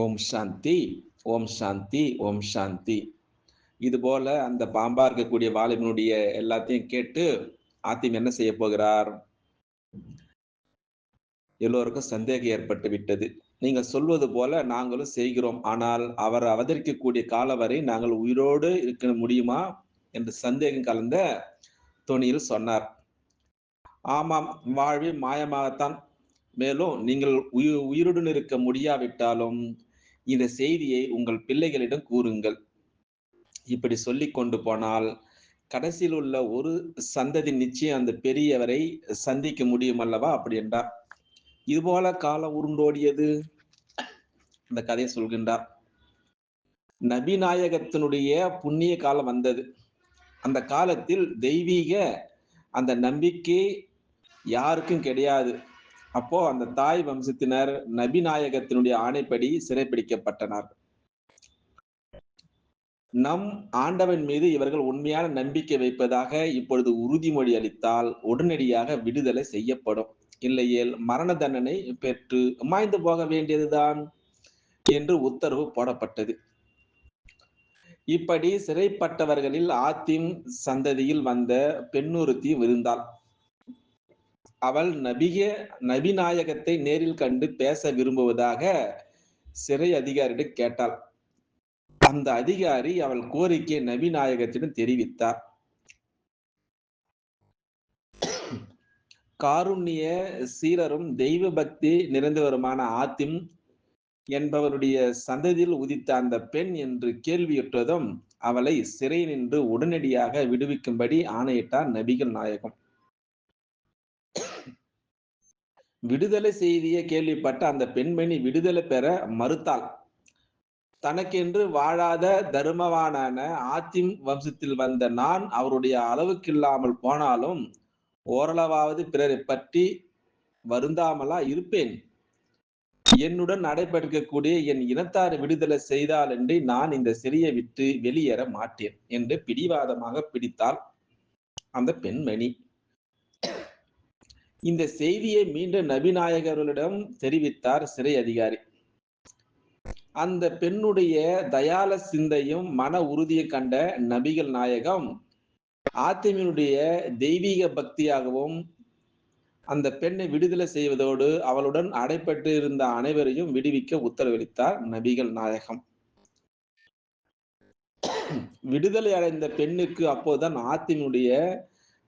ஓம் சாந்தி ஓம் சாந்தி ஓம் சாந்தி. இது போல அந்த பாம்பா இருக்கக்கூடிய வாலிபனுடைய எல்லாத்தையும் கேட்டு ஆத்திம் என்ன செய்ய போகிறார்? எல்லோருக்கும் சந்தேகம் ஏற்பட்டு விட்டது. நீங்க சொல்வது போல நாங்களும் செய்கிறோம். ஆனால் அவர் அவதரிக்கக்கூடிய காலம் வரை நாங்கள் உயிரோடு இருக்க முடியுமா? என்று சந்தேகம் கலந்த தொனியில் சொன்னார். ஆமாம் வாழ்வில் மாயமாகத்தான் மேலும் நீங்கள் உயிர் உயிருடன் இருக்க முடியாவிட்டாலும் இந்த செய்தியை உங்கள் பிள்ளைகளிடம் கூறுங்கள். இப்படி சொல்லி கொண்டு போனால் கடைசியில் உள்ள ஒரு சந்ததி நிச்சயம் அந்த பெரியவரை சந்திக்க முடியும் அல்லவா? அப்படி என்றார். இதுபோல காலம் உருண்டோடியது. இந்த கதையை சொல்கின்றார். நபிநாயகத்தினுடைய புண்ணிய காலம் வந்தது. அந்த காலத்தில் தெய்வீக அந்த நம்பிக்கை யாருக்கும் கிடையாது. அப்போ அந்த தாய் வம்சத்தினர் நபிநாயகத்தினுடைய ஆணைப்படி சிறைப்பிடிக்கப்பட்டனர் நம் ஆண்டவன் மீது இவர்கள் உண்மையான நம்பிக்கை வைப்பதாக இப்பொழுது உறுதிமொழி அளித்தால் உடனடியாக விடுதலை செய்யப்படும். இல்லையேல் மரண தண்டனை பெற்று மாய்ந்து போக வேண்டியதுதான் என்று உத்தரவு போடப்பட்டது. இப்படி சிறைப்பட்டவர்களில் ஆத்திம் சந்ததியில் வந்த பெண்ணுறுத்தி விருந்தாள். அவள் நபிக நபிநாயகத்தை நேரில் கண்டு பேச விரும்புவதாக சிறை அதிகாரியிடம் கேட்டாள். அந்த அதிகாரி அவள் கோரிக்கை நபிநாயகத்திடம் தெரிவித்தார். காருண்ய சீரரும் தெய்வ பக்தி நிறைந்தவருமான ஆத்திம் என்பவருடைய சந்ததியில் உதித்த அந்த பெண் என்று கேள்வியுற்றதும் அவளை சிறை நின்று உடனடியாக விடுவிக்கும்படி ஆணையிட்டார் நபிகள் நாயகம். விடுதலை செய்தியை கேள்விப்பட்ட அந்த பெண்மணி விடுதலை பெற மறுத்தாள். தனக்கென்று வாழாத தருமவானான ஆத்திம் வம்சத்தில் வந்த நான் அவருடைய அளவுக்கில்லாமல் போனாலும் ஓரளவாவது பிறரை பற்றி வருந்தாமலா இருப்பேன். என்னுடன் நடைபெறக்கூடிய என் இனத்தார் விடுதலை செய்தால் என்று நான் இந்த சிறியை விட்டு வெளியேற மாட்டேன் என்று பிடிவாதமாக பிடித்தாள் அந்த பெண்மணி. இந்த செய்தியை மீண்டும் நபிநாயகர்களிடம் தெரிவித்தார் சிறை அதிகாரி. அந்த பெண்ணுடைய தயால சிந்தையும் மன உறுதியை கண்ட நபிகள் நாயகம் ஆத்திமினுடைய தெய்வீக பக்தியாகவும் அந்த பெண்ணை விடுதலை செய்வதோடு அவளுடன் அடைப்பட்டு இருந்த அனைவரையும் விடுவிக்க உத்தரவளித்தார் நபிகள் நாயகம். விடுதலை அடைந்த பெண்ணுக்கு அப்போதுதான் ஆத்தினுடைய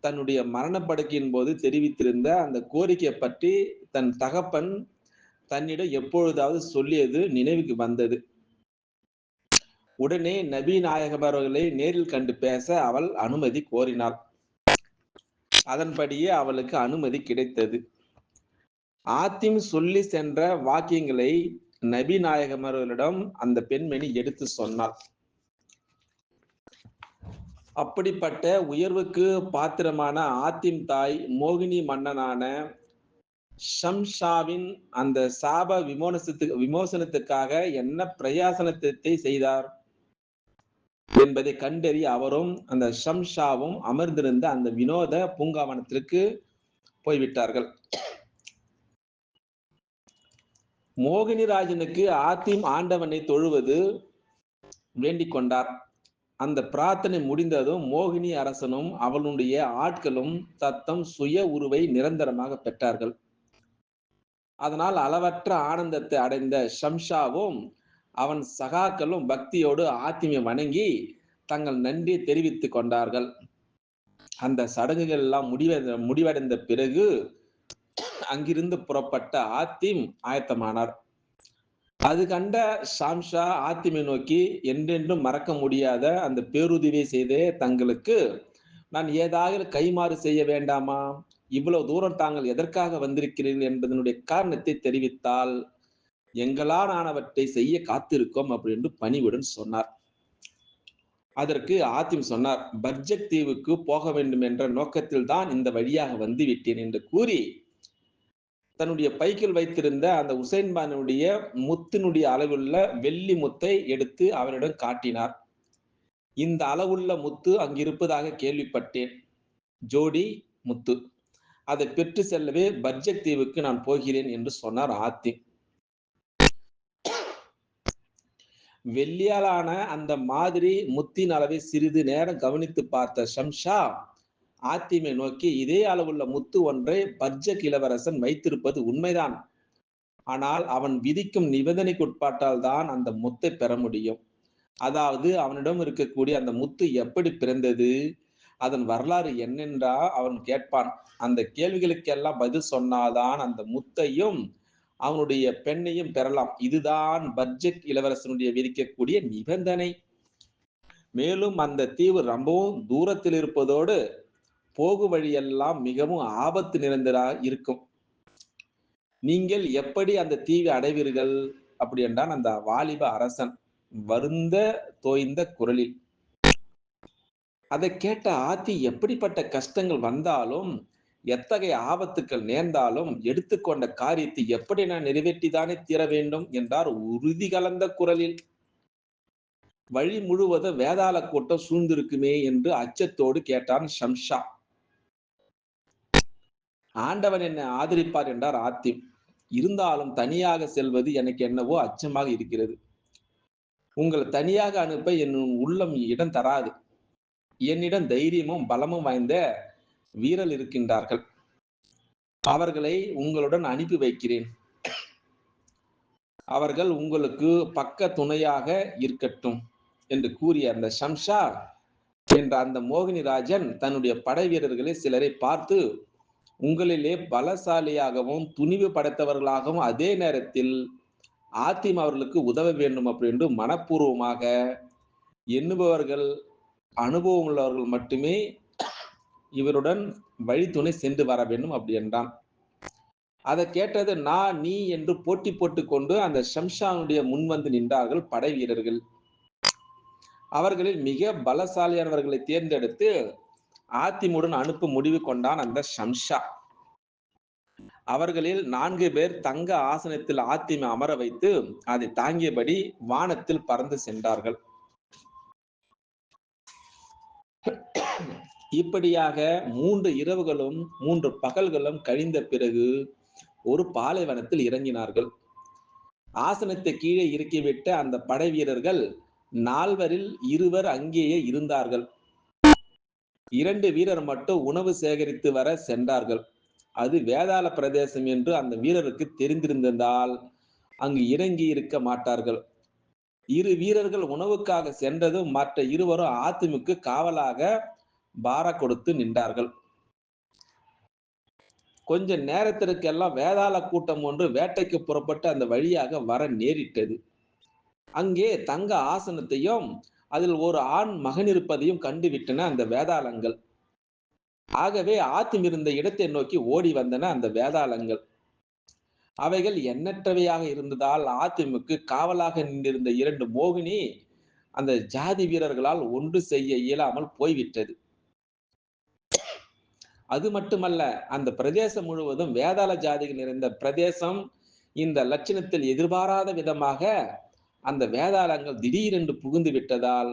தன்னுடைய மரணப்படுக்கையின் போது தெரிவித்திருந்த அந்த கோரிக்கை பற்றி தன் தகப்பன் தன்னிடம் எப்பொழுதாவது சொல்லியது நினைவுக்கு வந்தது. உடனே நபி நாயகம் அவர்களை நேரில் கண்டு பேச அவள் அனுமதி கோரினாள். அதன்படியே அவளுக்கு அனுமதி கிடைத்தது. ஆத்திம் சொல்லி சென்ற வாக்கியங்களை நபி நாயகம் அவர்களிடம் அந்த பெண்மணி எடுத்து சொன்னாள். அப்படிப்பட்ட உயர்வுக்கு பாத்திரமான ஆத்திம் தாய் மோகினி மன்னனான ஷம்ஷாவின் அந்த சாப விமோசனத்துக்கு விமோசனத்துக்காக என்ன பிரயாசனத்தை செய்தார் என்பதை கண்டறி அவரும் அந்த ஷம்ஷாவும் அமர்ந்திருந்த அந்த வினோத பூங்காவனத்திற்கு போய்விட்டார்கள். மோகினிராஜனுக்கு ஆத்திம் ஆண்டவனை தொழுவது வேண்டிக் கொண்டார் அந்த பிரார்த்தனை முடிந்ததும் மோகினி அரசனும் அவனுடைய ஆட்களும் தத்தம் சுய உருவை நிரந்தரமாக பெற்றார்கள். அதனால் அளவற்ற ஆனந்தத்தை அடைந்த ஷம்ஷாவும் அவன் சகாக்களும் பக்தியோடு ஆத்திமை வணங்கி தங்கள் நன்றியை தெரிவித்து கொண்டார்கள். அந்த சடங்குகள் எல்லாம் முடிவ முடிவடைந்த பிறகு அங்கிருந்து புறப்பட்ட ஆத்திம் ஆயத்தமானார். அது கண்ட ஷாம்ஷா ஆத்திமை நோக்கி என்றென்றும் மறக்க முடியாத அந்த பேருதவியை செய்தே தங்களுக்கு நான் ஏதாவது கைமாறு செய்ய வேண்டாமா? இவ்வளவு தூரம் தாங்கள் எதற்காக வந்திருக்கிறீர்கள் என்பதனுடைய காரணத்தை தெரிவித்தால் எங்களால் ஆனவற்றை செய்ய காத்திருக்கோம் அப்படின்னு பணிவுடன் சொன்னார். அதற்கு ஆத்திம் சொன்னார் பர்ஜக் தீவுக்கு போக வேண்டும் என்ற நோக்கத்தில் தான் இந்த வழியாக வந்து விட்டேன் என்று கூறி தன்னுடைய பைக்கில் வைத்திருந்த அந்த உசைன்பானுடைய முத்தினுடைய அளவுள்ள வெள்ளி முத்தை எடுத்து அவரிடம் காட்டினார். இந்த அளவுள்ள முத்து அங்கிருப்பதாக கேள்விப்பட்டேன். ஜோடி முத்து. அதை பெற்று செல்லவே பர்ஜக் தீவுக்கு நான் போகிறேன் என்று சொன்னார் ஆத்தி வெள்ளியாலான அந்த மாதிரி முத்தின் அளவை சிறிது நேரம் கவனித்து பார்த்த ஷம்ஷா ஆத்திமை நோக்கி இதே அளவுள்ள முத்து ஒன்றை பர்ஜக் இளவரசன் வைத்திருப்பது உண்மைதான். ஆனால் அவன் விதிக்கும் நிபந்தனைக்குட்பாட்டால் தான் அந்த முத்தை பெற முடியும். அதாவது அவனிடம் இருக்கக்கூடிய அந்த முத்து எப்படி பிறந்தது? அதன் வரலாறு என்னென்றா அவன் கேட்பான். அந்த கேள்விகளுக்கெல்லாம் பதில் சொன்னாதான் அந்த முத்தையும் அவனுடைய பெண்ணையும் பெறலாம். இதுதான் பட்ஜெட் இளவரசனுடைய விதிக்கக்கூடிய நிபந்தனை. மேலும் அந்த தீவு ரொம்பவும் தூரத்தில் இருப்பதோடு போகு வழியெல்லாம் மிகவும் ஆபத்து நிறைந்ததா இருக்கும். நீங்கள் எப்படி அந்த தீவை அடைவீர்கள் அப்படி என்றான் அந்த வாலிப அரசன். வருந்த தோய்ந்த குரலில். அதை கேட்ட ஆத்தி எப்படிப்பட்ட கஷ்டங்கள் வந்தாலும் எத்தகைய ஆபத்துக்கள் நேர்ந்தாலும் எடுத்துக்கொண்ட காரியத்தை எப்படி நான் நிறைவேற்றிதானே தீர வேண்டும் என்றார் உறுதி கலந்த குரலில். வழி முழுவதும் வேதாள கூட்டம் சூழ்ந்திருக்குமே என்று அச்சத்தோடு கேட்டான் ஷம்ஷா. ஆண்டவன் என்னை ஆதரிப்பார் என்றார் ஆத்திம். இருந்தாலும் தனியாக செல்வது எனக்கு என்னவோ அச்சமாக இருக்கிறது. உங்களை தனியாக அனுப்ப என் உள்ளம் இடம் தராது. என்னிடம் தைரியமும் பலமும் வாய்ந்த வீரல் இருக்கின்றார்கள். அவர்களை உங்களுடன் அனுப்பி வைக்கிறேன். அவர்கள் உங்களுக்கு பக்க துணையாக இருக்கட்டும் என்று கூறிய அந்த ஷம்ஷா என்ற அந்த மோகினி ராஜன் தன்னுடைய படை வீரர்களை சிலரை பார்த்து உங்களிலே பலசாலியாகவும் துணிவு படைத்தவர்களாகவும் அதே நேரத்தில் ஆத்திம் அவர்களுக்கு உதவ வேண்டும் அப்படின்னு மனப்பூர்வமாக எண்ணுபவர்கள் அனுபவம் உள்ளவர்கள் மட்டுமே இவருடன் வழித்துணை சென்று வர வேண்டும் அப்படி என்றான். அதை கேட்டது நான் நீ என்று போட்டி போட்டுக்கொண்டு அந்த ஷம்ஷானுடைய முன் வந்து நின்றார்கள் படை வீரர்கள். அவர்களில் மிக பலசாலியானவர்களை தேர்ந்தெடுத்து ஆத்திமுடன் அனுப்ப முடிவு கொண்டான் அந்த ஷம்ஷா. அவர்களில் நான்கு பேர் தங்க ஆசனத்தில் ஆத்திமை அமர வைத்து அதை தாங்கியபடி வானத்தில் பறந்து சென்றார்கள். இப்படியாக மூன்று இரவுகளும் மூன்று பகல்களும் கழிந்த பிறகு ஒரு பாலைவனத்தில் இறங்கினார்கள். ஆசனத்தை கீழே இறக்கிவிட்ட அந்த படை வீரர்கள் நால்வரில் இருவர் அங்கேயே இருந்தார்கள். இரண்டு வீரர் மட்டும் உணவு சேகரித்து வர சென்றார்கள். அது வேதாள பிரதேசம் என்று அந்த வீரருக்கு தெரிந்திருந்ததால் அங்கு இறங்கி இருக்க மாட்டார்கள். இரு வீரர்கள் உணவுக்காக சென்றதும் மற்ற இருவரும் ஆத்திமுக்கு காவலாக பார கொடுத்து நின்றார்கள். கொஞ்ச நேரத்திற்கெல்லாம் வேதாள கூட்டம் ஒன்று வேட்டைக்கு புறப்பட்டு அந்த வழியாக வர நேரிட்டது. அங்கே தங்க ஆசனத்தையும் அதில் ஒரு ஆண் மகன் இருப்பதையும் கண்டுவிட்டன அந்த வேதாளங்கள். ஆகவே ஆத்தும் இருந்த இடத்தை நோக்கி ஓடி வந்தன அந்த வேதாளங்கள். அவைகள் எண்ணற்றவையாக இருந்ததால் ஆத்திமுக்கு காவலாக நின்றிருந்த இரண்டு மோகினி அந்த ஜாதி வீரர்களால் ஒன்று செய்ய இயலாமல் போய்விட்டது. அது மட்டுமல்ல அந்த பிரதேசம் முழுவதும் வேதாள ஜாதிகள் நிறைந்த பிரதேசம் இந்த லட்சணத்தில் எதிர்பாராத விதமாக அந்த வேதாளங்கள் திடீரென்று புகுந்து விட்டதால்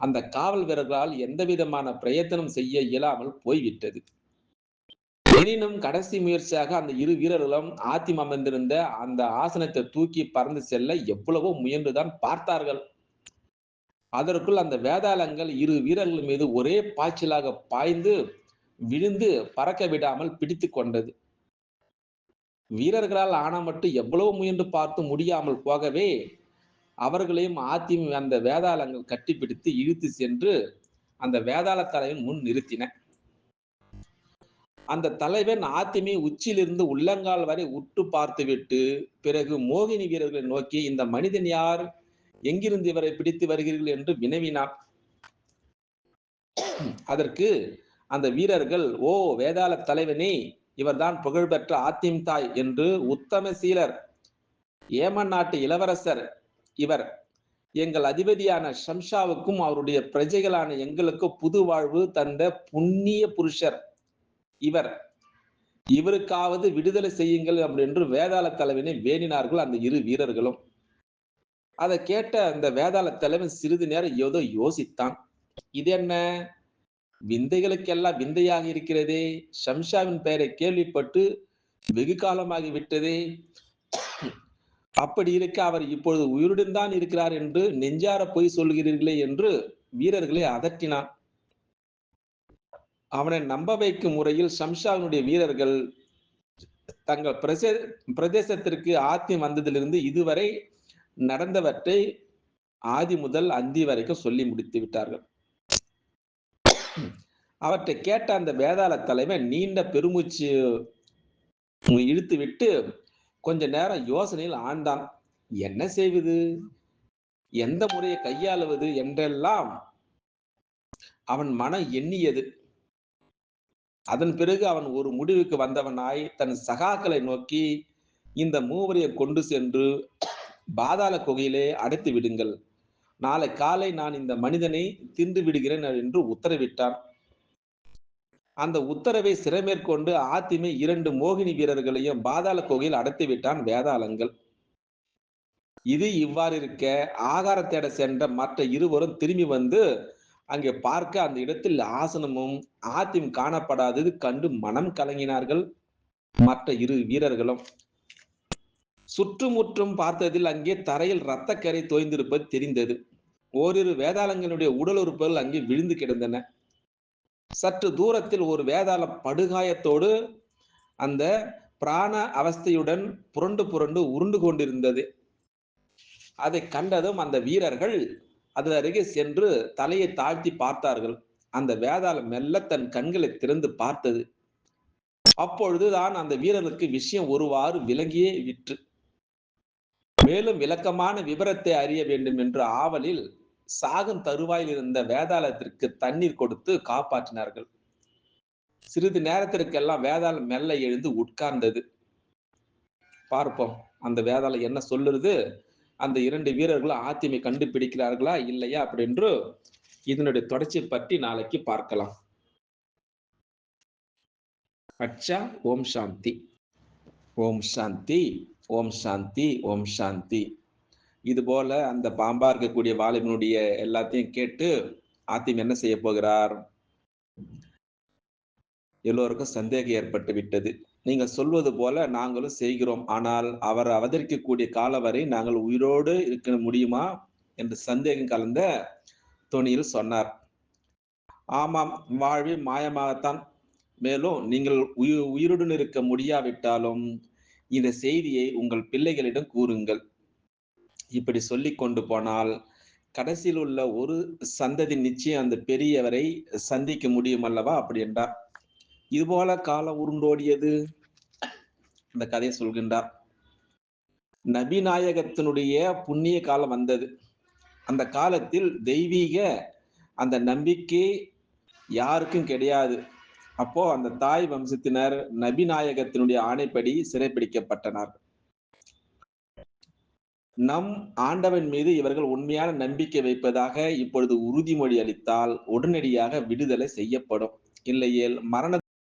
அந்த காவல் வீரர்களால் எந்த விதமான பிரயத்தனம் செய்ய இயலாமல் போய்விட்டது. எனினும் கடைசி முயற்சியாக அந்த இரு வீரர்களும் ஆத்திம் அமர்ந்திருந்த அந்த ஆசனத்தை தூக்கி பறந்து செல்ல எவ்வளவோ முயன்றுதான் பார்த்தார்கள். அதற்குள் அந்த வேதாளங்கள் இரு வீரர்கள் மீது ஒரே பாய்ச்சலாக பாய்ந்து விழுந்து பறக்க விடாமல் பிடித்து கொண்டது. வீரர்களால் ஆன மட்டும் எவ்வளவு முயன்று பார்த்து முடியாமல் போகவே அவர்களையும் அதிமுக அந்த வேதாளங்கள் கட்டிப்பிடித்து இழுத்து சென்று அந்த வேதாள தலைவன் முன் நிறுத்தின. அந்த தலைவன் ஆத்திமை உச்சியிலிருந்து உள்ளங்கால் வரை உற்று பார்த்துவிட்டு பிறகு மோகினி வீரர்களை நோக்கி இந்த மனிதன் யார்? எங்கிருந்து இவரை பிடித்து வருகிறீர்கள்? என்று வினவினார் அதற்கு அந்த வீரர்கள் ஓ வேதாள தலைவனே இவர்தான் புகழ்பெற்ற ஆத்திம் தாய் என்று உத்தம சீலர் ஏமன் நாட்டு இளவரசர் இவர் எங்கள் அதிபதியான ஷம்ஷாவுக்கும் அவருடைய பிரஜைகளான எங்களுக்கு புது வாழ்வு தந்த புண்ணிய புருஷர் இவர். இவருக்காவது விடுதலை செய்யுங்கள் அப்படின்னு வேதாள தலைவனை வேணினார்கள் அந்த இரு வீரர்களும். அதை கேட்ட அந்த வேதாள தலைவன் சிறிது நேரம் ஏதோ யோசித்தான். இது என்ன? விந்தைகளுக்கெல்லாம் விந்தையாக இருக்கிறதே. ஷம்ஷாவின் பெயரை கேள்விப்பட்டு வெகு காலமாகி விட்டதே அப்படி இருக்க அவர் இப்பொழுது உயிருடன் தான் இருக்கிறார் என்று நெஞ்சார பொய் சொல்கிறீர்களே என்று வீரர்களை அதட்டினான். அவனை நம்ப வைக்கும் முறையில் ஷம்ஷாவினுடைய வீரர்கள் தங்கள் பிரசே பிரதேசத்திற்கு ஆத்தி வந்ததிலிருந்து இதுவரை நடந்தவற்றை ஆதி முதல் அந்தி வரைக்கும் சொல்லி முடித்து விட்டார்கள். அவற்றை கேட்ட அந்த வேதாள தலைவன் நீண்ட பெருமூச்சு இழுத்து விட்டு கொஞ்ச நேரம் யோசனையில் ஆண்டான் என்ன செய்வது? எந்த முறையை கையாளுவது என்றெல்லாம் அவன் மனம் எண்ணியது. அதன் பிறகு அவன் ஒரு முடிவுக்கு வந்தவனாய் தன் சகாக்களை நோக்கி இந்த மூவரையை கொண்டு சென்று பாதாள குகையிலே அடைத்து விடுங்கள் நாளை காலை நான் இந்த மனிதனை தின்று விடுகிறேன் என்று உத்தரவிட்டான். அந்த உத்தரவை சிறமேற்கொண்டு ஆத்திமை இரண்டு மோகினி வீரர்களையும் பாதாள கோகையில் அடைத்து விட்டான் வேதாளங்கள். இது இவ்வாறு இருக்க ஆகார தேட சென்ற மற்ற இருவரும் திரும்பி வந்து அங்கே பார்க்க அந்த இடத்தில் ஆசனமும் ஆத்தியும் காணப்படாதது கண்டு மனம் கலங்கினார்கள் மற்ற இரு வீரர்களும். சுற்றுமுற்றும் பார்த்ததில் அங்கே தரையில் இரத்தக்கரை தோய்ந்திருப்பது தெரிந்தது. ஓரிரு வேதாளங்களுடைய உடல் உறுப்புகள் அங்கே விழுந்து கிடந்தன. சற்று தூரத்தில் ஒரு வேதாள படுகாயத்தோடு அந்த பிராண அவஸ்தையுடன் புரண்டு புரண்டு உருண்டு கொண்டிருந்தது. அதை கண்டதும் அந்த வீரர்கள் அது அருகே சென்று தலையை தாழ்த்தி பார்த்தார்கள். அந்த வேதாளம் மெல்ல தன் கண்களை திறந்து பார்த்தது. அப்பொழுதுதான் அந்த வீரனுக்கு விஷயம் ஒருவாறு விளங்கியே விற்று. மேலும் விளக்கமான விவரத்தை அறிய வேண்டும் என்ற ஆவலில் சாகும் தருவாயில் இருந்த வேதாளத்திற்கு தண்ணீர் கொடுத்து காப்பாற்றினார்கள். சிறிது நேரத்திற்கெல்லாம் வேதாளம் மெல்ல எழுந்து உட்கார்ந்தது. பார்ப்போம் அந்த வேதாளம் என்ன சொல்லுறது அந்த இரண்டு வீரர்களும் ஆத்திமை கண்டுபிடிக்கிறார்களா இல்லையா அப்படின்று இதனுடைய தொடர்ச்சி பற்றி நாளைக்கு பார்க்கலாம். அச்சா ஓம் சாந்தி. ஓம் சாந்தி ஓம் சாந்தி ஓம் சாந்தி. இது போல அந்த பாம்பா இருக்கக்கூடிய வாலிபனுடைய எல்லாத்தையும் கேட்டு ஆத்திம் என்ன செய்ய போகிறார்? எல்லோருக்கும் சந்தேகம் ஏற்பட்டு விட்டது. நீங்க சொல்வது போல நாங்களும் செய்கிறோம். ஆனால் அவர் அவதரிக்கக்கூடிய காலம் வரை நாங்கள் உயிரோடு இருக்க முடியுமா? என்று சந்தேகம் கலந்த தொனியில் சொன்னார். ஆமாம் வாழ்வில் மாயமாகத்தான். மேலும் நீங்கள் உயிர் உயிருடன் இருக்க முடியாவிட்டாலும் இந்த செய்தியை உங்கள் பிள்ளைகளிடம் கூறுங்கள். இப்படி சொல்லி கொண்டு போனால் கடைசியில் உள்ள ஒரு சந்ததி நிச்சயம் அந்த பெரியவரை சந்திக்க முடியும் அல்லவா? அப்படி என்றார். இதுபோல காலம் உருண்டோடியது. இந்த கதையை சொல்கின்றார். நபிநாயகத்தினுடைய புண்ணிய காலம் வந்தது. அந்த காலத்தில் தெய்வீக அந்த நம்பிக்கை யாருக்கும் கிடையாது. அப்போ அந்த தாய் வம்சத்தினர் நபிநாயகத்தினுடைய ஆணைப்படி சிறைப்பிடிக்கப்பட்டனர். நம் ஆண்டவன் மீது இவர்கள் உண்மையான நம்பிக்கை வைப்பதாக இப்பொழுது உறுதிமொழி அளித்தால் உடனடியாக விடுதலை செய்யப்படும். இல்லையேல் மரண